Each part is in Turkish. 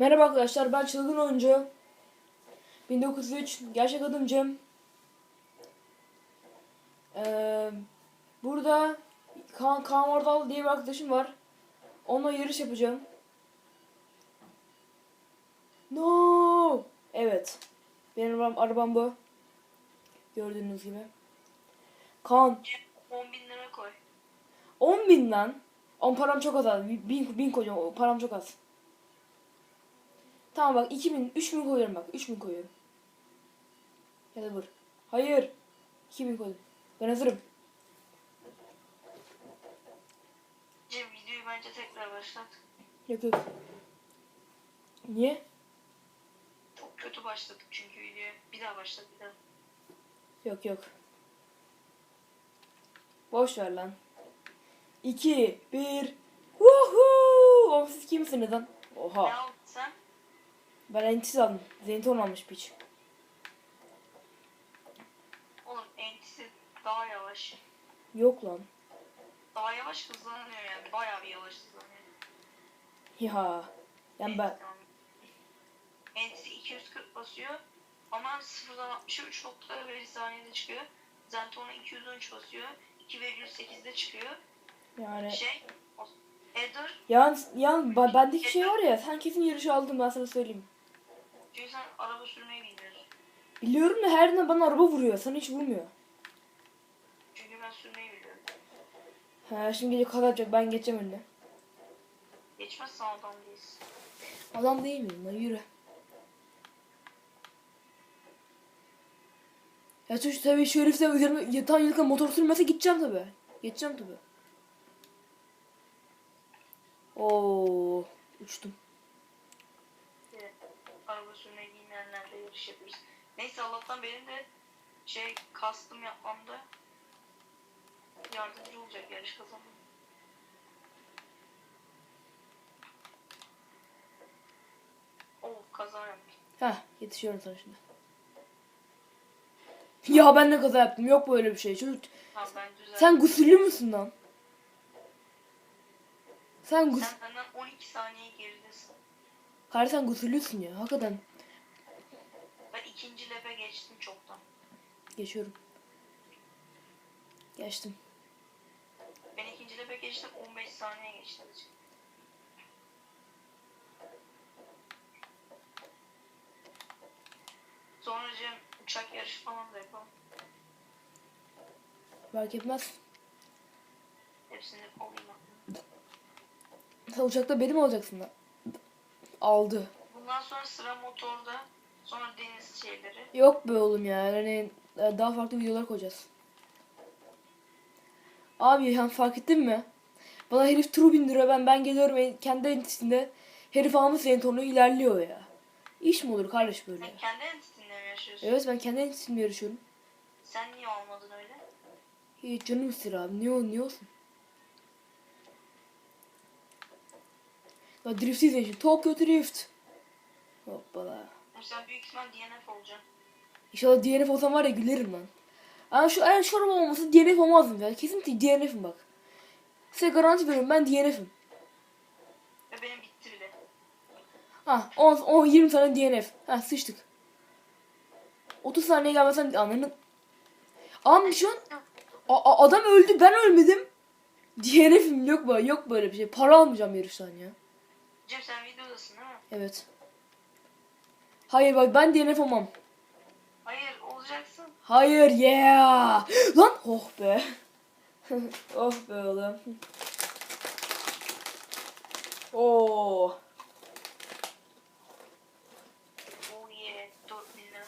Merhaba arkadaşlar ben Çılgın Oyuncu. 1903 gerçek adım Cem. Ee, burada Kaan, Kaan Vardal diye bir arkadaşım var. Onunla yarış yapacağım. No! Evet. Benim arabam, arabam bu. Gördüğünüz gibi. Kaan 10 bin lira koy. 10 bin lan. 10 param çok az abi. Bin, bin koyacağım. Param çok az. Tamam bak 2000, 3000 koyuyorum bak. 3000 koyuyorum. Ya da vur. Hayır. 2000 koydum. Ben hazırım. Cem videoyu bence tekrar başlat. Yok yok. Niye? Çok kötü başladık çünkü videoya. Bir daha başlat bir daha. Yok yok. Boş ver lan. 2, 1. Woohoo! Oğlum siz kimsiniz lan? Ne Oha. aldın sen? Ben entiz aldım. Zenton almış piç. Oğlum entisi daha yavaş. Yok lan. Daha yavaş hızlanıyor yani. Bayağı bir yavaş hızlanıyor. Ya. Yani ben... Entisi 240 basıyor. Ama 0'dan 60'a 3.1 saniyede çıkıyor. Zenton'a 213 basıyor. 2,8'de çıkıyor. Yani... Şey, Yan, yan ba- bendeki şey var ya sen kesin yarışı aldın ben sana söyleyeyim. Sen araba sürmeyi bilmiyorsun. Biliyorum da her yerden bana araba vuruyor. Sana hiç vurmuyor. Çünkü ben sürmeyi biliyorum. Ha şimdi gece kaza yapacak ben geçeceğim önüne. Geçmezsen adam değilsin. Adam değil miyim lan yürü. Ya şu tabii şu herif de üzerime yatan yılkan motor sürmese gideceğim tabii. Geçeceğim tabii. Oo uçtum. Araba sürmeyi bilmeyenlerle yarış yapıyoruz. Neyse Allah'tan benim de şey kastım yapmamda yardımcı olacak yarış kazanmam. Oh kaza yaptım. Heh yetişiyorum sana şimdi. Ya ben ne kaza yaptım yok böyle bir şey. Çocuk sen gusüllü müsün lan? Sen gus Sen benden 12 saniye geridesin. Kardeş sen gusüllüsün ya hakikaten. Ben ikinci lepe geçtim çoktan. Geçiyorum. Geçtim. Ben ikinci lepe geçtim 15 saniye geçti. Sonra Cem uçak yarışı falan da yapalım. Fark etmez. Hepsini alayım aklımda. Sen uçakta benim olacaksın lan. Aldı. Bundan sonra sıra motorda. Sonra deniz şeyleri. Yok be oğlum ya. Yani e, daha farklı videolar koyacağız. Abi yani fark ettin mi? Bana herif turu bindiriyor ben ben geliyorum en- kendi entisinde. Herif almış Zenton'u ilerliyor ya. İş mi olur kardeş böyle? Sen kendi entitinde mi yaşıyorsun? Evet ben kendi entisimde yarışıyorum. Sen niye almadın öyle? Hiç canım ister abi. Niye, niye olsun? Ya drift izleyin. Tokyo Drift. Hoppala. Sen büyük ihtimal DNF olacaksın. İnşallah DNF olsam var ya gülerim lan. Ama şu eğer şu araba olmasa DNF olmazdım ya. Kesinlikle DNF'im bak. Size garanti veriyorum ben DNF'im. Ve benim bitti bile. Ha 10, 10 20 tane DNF. Ha sıçtık. 30 saniye gelmesen ananın. Ama şu an a- adam öldü ben ölmedim. DNF'im yok böyle yok böyle bir şey. Para almayacağım yarıştan ya. Cem sen videodasın değil mi? Evet. Hayır bak ben DNF olmam. Hayır olacaksın. Hayır yeah. Lan oh be. oh be oğlum. Oo. Oh yeah. 4000 lira.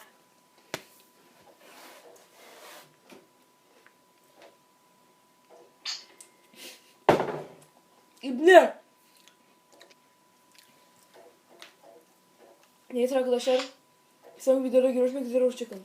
İbne. Neyse arkadaşlar. Bir sonraki videoda görüşmek üzere. Hoşçakalın.